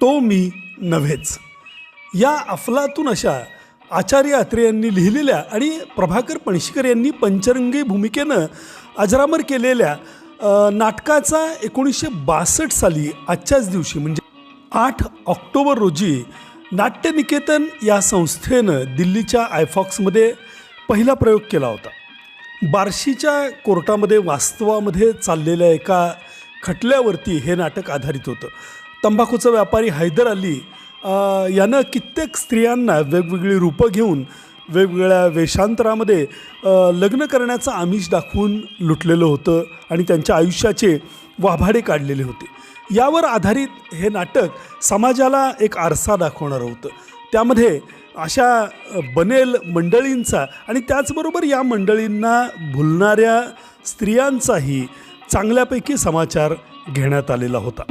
तो मी नव्हेच. या अफलातून अशा आचार्य अत्रे यांनी लिहिलेल्या आणि प्रभाकर पणशीकर यांनी पंचरंगी भूमिकेनं अजरामर केलेल्या नाटकाचा एकोणीसशे बासष्ट साली आजच्याच दिवशी म्हणजे आठ ऑक्टोबर रोजी नाट्यनिकेतन या संस्थेनं दिल्लीच्या आयफॉक्समध्ये पहिला प्रयोग केला होता. बार्शीच्या कोर्टामध्ये वास्तवामध्ये चाललेल्या एका खटल्यावरती हे नाटक आधारित होतं. तंबाखूचा व्यापारी हैदर अली यानं कित्येक स्त्रियांना वेगवेगळी रूपं घेऊन वेगवेगळ्या वेषांतरामध्ये लग्न करण्याचं आमिष दाखवून लुटलेलं होतं आणि त्यांच्या आयुष्याचे वाभाडे काढलेले होते. यावर आधारित हे नाटक समाजाला एक आरसा दाखवणारं होतं. त्यामध्ये अशा बनेल मंडळींचा आणि त्याचबरोबर या मंडळींना भुलणाऱ्या स्त्रियांचाही चांगल्यापैकी समाचार घेण्यात आलेला होता.